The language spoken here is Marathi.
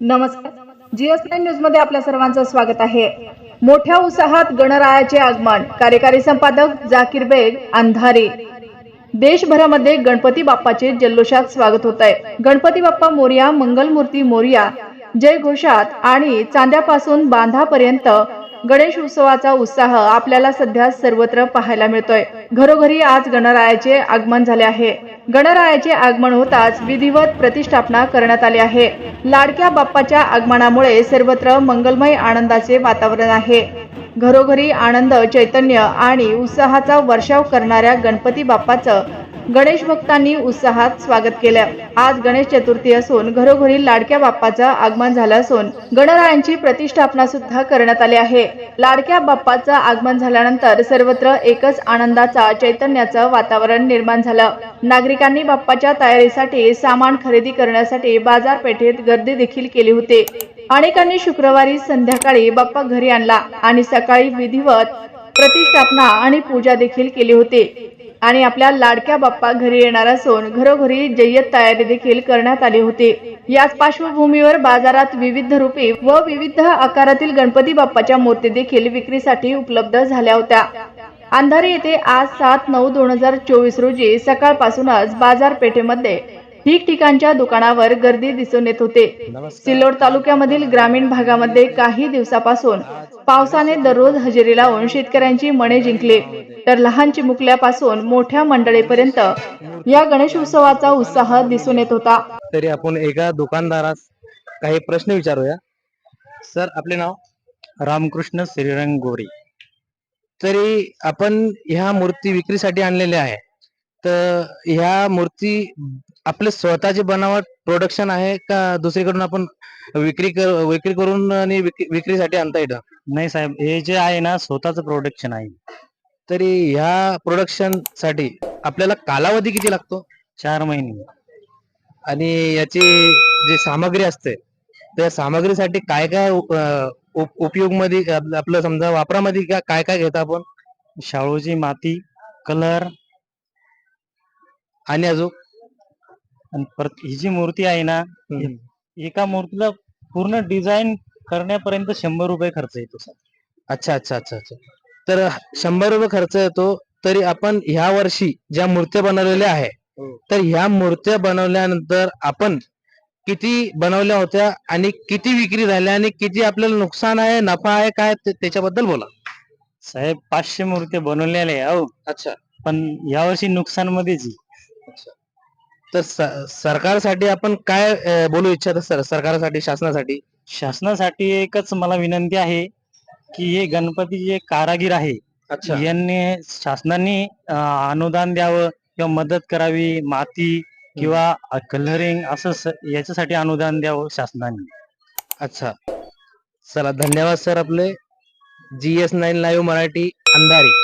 नमस्कार. जीएस नाईन न्यूजमध्ये आपल्या सर्वांचं स्वागत आहे. मोठ्या उत्साहात गणरायाचे आगमन. कार्यकारी संपादक जाकीर बेग अंधारी. देशभरामध्ये गणपती बाप्पाचे जल्लोषात स्वागत होत आहे गणपती बाप्पा मोर्या मंगलमूर्ती मोर्या जय घोषात आणि चांद्यापासून बांधापर्यंत गणेश उत्सवाचा उत्साह आपल्याला सध्या सर्वत्र पाहायला मिळतोय. घरोघरी आज गणरायाचे आगमन झाले आहे. गणरायाचे आगमन होताच विधिवत प्रतिष्ठापना करण्यात आली आहे. लाडक्या बाप्पाच्या आगमनामुळे सर्वत्र मंगलमय आनंदाचे वातावरण आहे. घरोघरी आनंद चैतन्य आणि उत्साहाचा वर्षाव करणाऱ्या गणपती बाप्पाचं गणेश भक्तांनी उत्साहात स्वागत केलं. आज गणेश चतुर्थी असून घरोघरी लाडक्या बाप्पाचं आगमन झालं असून गणरायांची प्रतिष्ठापना सुद्धा करण्यात आली आहे. लाडक्या बाप्पाचं आगमन झाल्यानंतर सर्वत्र एकच आनंदाचा चैतन्याचं वातावरण निर्माण झालं. नागरिकांनी बाप्पाच्या तयारीसाठी सामान खरेदी करण्यासाठी बाजारपेठेत गर्दी देखील केली होती. अनेकांनी शुक्रवारी संध्याकाळी बाप्पा घरी आणला आणि सकाळी विधिवत प्रतिष्ठापना आणि पूजा देखील केली होती. आणि आपल्या लाडक्या बाप्पा घरी येणार असून घरोघरी जय्यत तयारी देखील करण्यात आली होती. याच पार्श्वभूमीवर बाजारात विविध रूपी व विविध आकारातील गणपती बाप्पाच्या मूर्ती देखील विक्रीसाठी उपलब्ध झाल्या होत्या. अंधारी येथे आज सात नऊ दोन हजार चोवीस रोजी सकाळपासूनच बाजारपेठेमध्ये ठिकठिकाणच्या दुकानावर गर्दी दिसून येत होते. सिल्लोड तालुक्यामधील ग्रामीण भागामध्ये काही दिवसापासून पावसाने दररोज हजेरी लावून शेतकऱ्यांची मने जिंकली. तर लहान चिमुकल्यापासून मोठ्या मंडळीपर्यंत या गणेश उत्सवाचा उत्साह दिसून येत होता. तरी आपण एका दुकानदारास काही प्रश्न विचारूया. सर आपले नाव? रामकृष्ण श्रीरंग गोरे तरी आपण ह्या मूर्ती विक्रीसाठी आणलेल्या आहे. तर ह्या मूर्ती आपले स्वतःचे बनावट प्रोडक्शन आहे का दुसरीकडून आपण विक्री कर विक्री करून आणि विक- विक्रीसाठी आणता येतं? नाही साहेब हे जे आहे ना स्वतःच प्रोडक्शन आहे. तरी ह्या प्रोडक्शनसाठी आपल्याला कालावधी किती लागतो? चार महिने. आणि याची जी सामग्री असते त्या सामग्रीसाठी काय काय अं, उपयोगमध्ये आप- आपलं समजा वापरामध्ये काय काय घेता आपण? शाळूची माती कलर आणि अजून? आणि परत ही जी मूर्ती आहे ना एका मूर्तीला पूर्ण डिझाईन करण्यापर्यंत शंभर रुपये खर्च येतो. सर अच्छा अच्छा अच्छा अच्छा. तर शंभर रुपये खर्च येतो तरी आपण ह्या वर्षी ज्या मूर्त्या बनवलेल्या आहे हो. तर ह्या मूर्त्या बनवल्यानंतर आपण किती बनवल्या होत्या आणि किती विक्री झाल्या आणि किती आपल्याला नुकसान आहे नफा आहे काय ते- त्याच्याबद्दल बोला. साहेब पाचशे मूर्ती बनवलेल्या आहे अहो. अच्छा. पण यावर्षी नुकसान मध्येच आहे. तर स- सरकारसाठी आपण काय अं, बोलू इच्छिता सर? सरकारसाठी शासनासाठी? शासनासाठी एकच मला विनंती आहे की हे गणपती जे कारागीर आहे अच्छा. यांनी शासनाने अं, अनुदान द्यावं किंवा मदत करावी माती किंवा कलरिंग असं स- याच्यासाठी अनुदान द्यावं शासनाने. अच्छा. चला धन्यवाद सर आपले. G S nine live Marathi अंधारी.